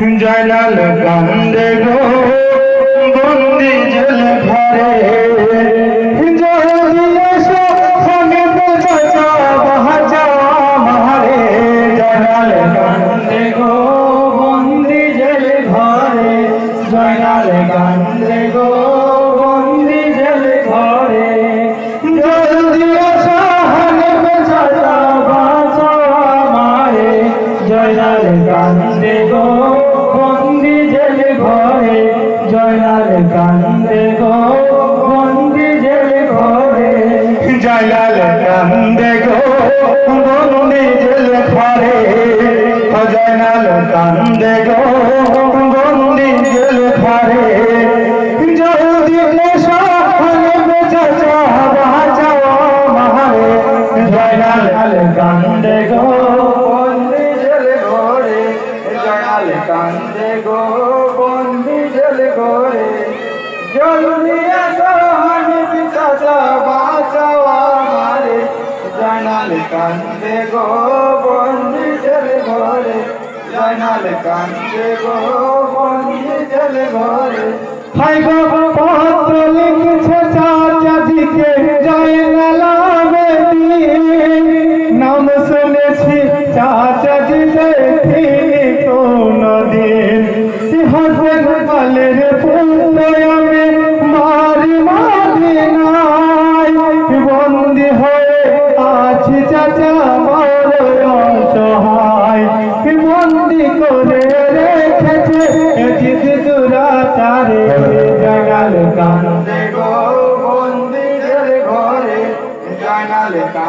জয়নাল কান্দে গো। বন্দি জেল ঘরে। জয়নাল কান্দে জয়নাল কান্দে গো বন্দি জেল ঘরে। জয়নাল কান্দে গো বন্দি জেল ঘরে। হাই বাবা, পত্র লিখছে চাচা দিকে জয়নাল নাম শুনেছি চাচা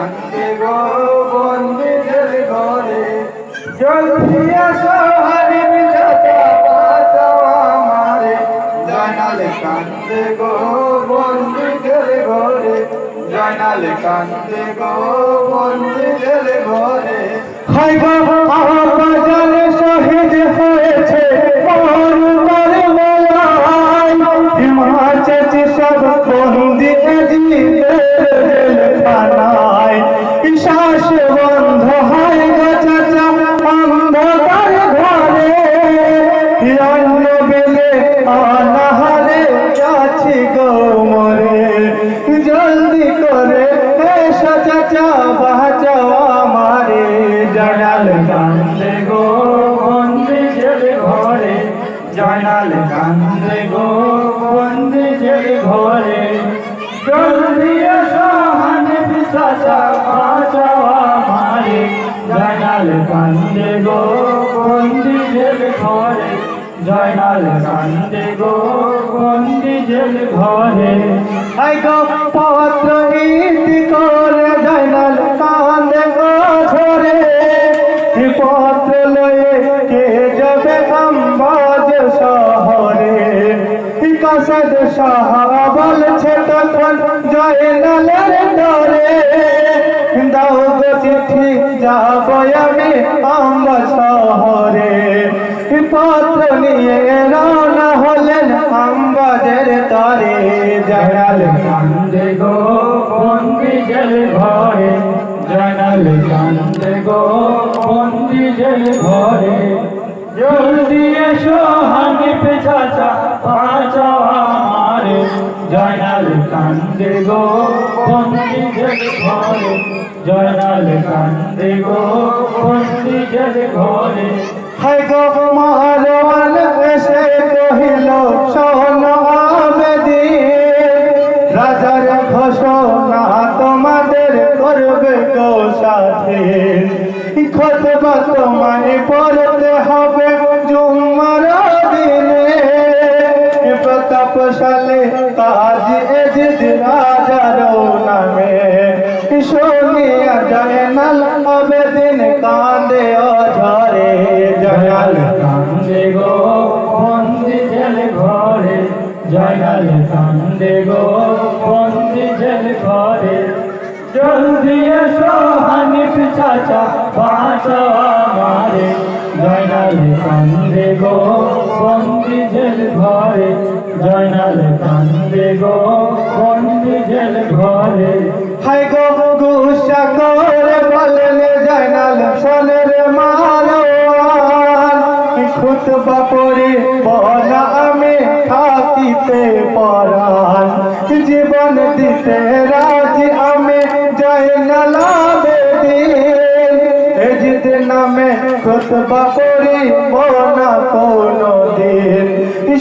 কান্দে গো জেল ঘরে জলদি আসো হরি চাচা বাঁচাও আমারে। জয়নাল কান্দে গো জেল ঘরে জয়নাল কান্দে গো জেল ঘরে হাই বাবা আবাজান শহীদ হয়েছে। মরুমার মেলায়, হিমাচল চাচা বাঁচাও আমারে জয়াল কান্দে গো বন্দি জেল ঘরে, জয়নাল কান্দে গো বন্দি জেল ঘরে। জলদি এসো হানি পিসাচা, বাঁচাও আমারে, জয়নাল কান্দে গো বন্দি জেল ঘরে, জয়নাল কান্দে গো বন্দি জেল ঘরে। পত্র লয়ে কে যাবে শহরে? বলছে তখন জয়নালের ডরে। দাও চিঠি, যাব আমি আম্বা শহরে। পত্র নিয়ে রওনা হলেন আম্বাজের তরে জয়নাল কান্দে গো জেল ঘরে জয়নাল কান্দে গো জেল ঘরে জলদি এসো হানিফ চাচা বাঁচাও আমারে জয়নাল কান্দে গো জেল ঘরে জয়নাল কান্দে গো জেল ঘরে হাই গো মারওয়ান রাজার ঘোষণা তোমাদের করবে গো সাথে খতবা তোমায় পড়তে হবে জুমার দিনে। প্রতাপশালী কাজ এজিদ রাজার নামে চাচা বাঁচাও আমারে। জয়নাল কান্দে গো বন্দি জেল ঘরে। জয়নাল কান্দে গো বন্দি জেল ঘরে। হাই গো গুসা করে বললে জয়নাল সোনের পরাণ। জীবন দিতে রাজি খুতবা পড়ি বলা কোনো দিন।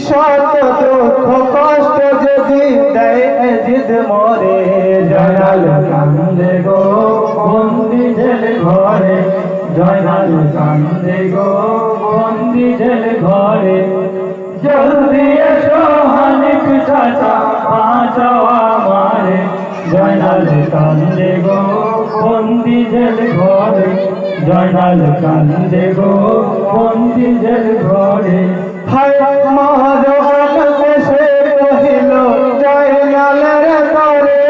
শত দুঃখ কষ্ট যদি দেয় এজিদ মরে। জয়নাল কান্দে গো বন্দি জেল ঘরে। জয়নাল কান্দে গো বন্দি জেল ঘরে। জলদি এসো হানিফ চাচা, বাঁচাও আমারে। জয়নাল কান্দে গো বন্দি জেল ঘরে। জয়নাল কান্দে গো জেল ঘরে। হায় মহাজন সে কহিল জয় তরে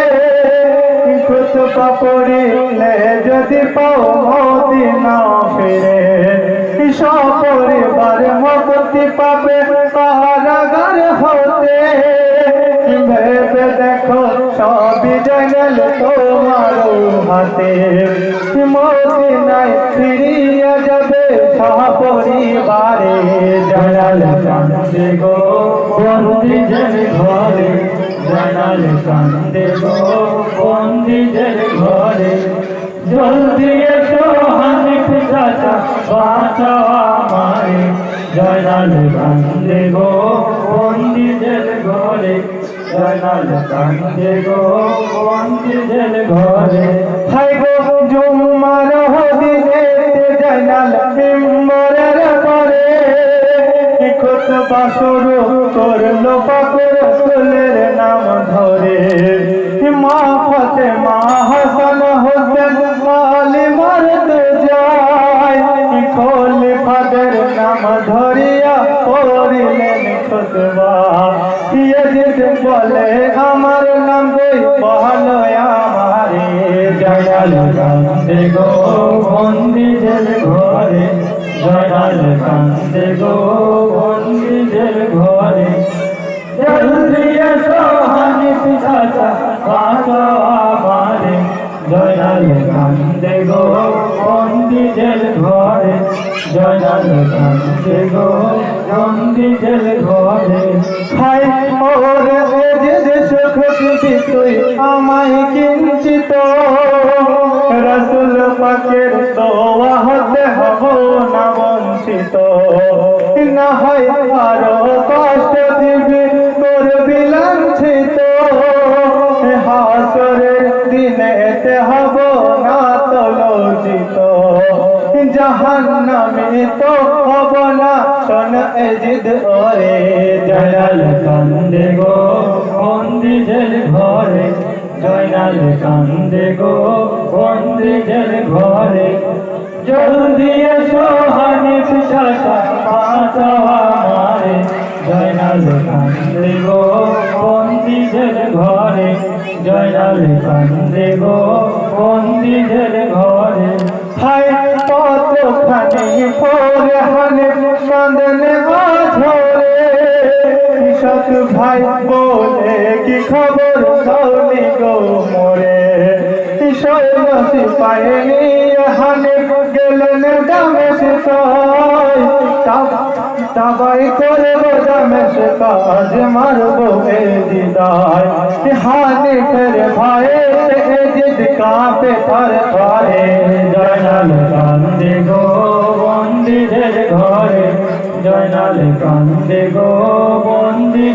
কুত পাপড়িলে যদি পাও মদিনা ফিরে। সপরিবার মুক্তি পাবে কারাগার হতে। ভেবে দেখো, সবই জানাল তোমার হাতে মদিনায় ফিরিয়ে যাবে সপরিবারে। জয়াল কান্দে গো বন্দি জেল ঘরে জয়নাল কান্দে গো বন্দি জেল ঘরে। জলদি এসো হানিফ চাচা, বাঁচাও আমারে জয়নাল কান্দে গো বন্দি জেল ঘরে জয়নাল কান্দে গো বন্দি জেল ঘরে হাই গো জুমার করল পাকুর নাম ধরে মা ফতে মা হাসান হোসেন মালি মারতে যায় খলিফাদের নাম আমারে জয়াল কান্দে গো বন্দি জেল ঘরে জলদি এসো হানিফ চাচা বাঁচাও আমারে জয়নাল কান্দে গো জেল ঘরে। হাই মোর এজিদ সুখ দিবি তুই আমায় কিঞ্চিত। রসুল পাকের দোয়া হতে হব না বঞ্চিত। না হয় আরও কষ্ট দিবি তোর বিলাঞ্ছিত। হাসরের দিনে এতে হব না তো লজ্জিত জাহান্নামে তো হব না। শোন এজিদ, ওরে জয়াল কান্দে গো। বন্দি জেল ঘরে জয়নাল কান্দে গো। বন্দি জেল ঘরে জলদি এসো হানিফ চাচা বাঁচাও আমারে। জয়নাল কান্দে গো। বন্দি জেল ঘরে জয়নাল কান্দে গো। বন্দি সত ভাই বলে কি খবর সৌনি গো মোরে শৈলসি পায়নি হানে গেলেন দামে দামেশ তাবাই করে সে কাজ মারবো এ দিদার হাতে ফের ভাই জিদ কাঁপে পর পারে জয়নাল কান্দে গো বন্দি জেল ঘরে। জয়নাল কান্দে গো, বন্দি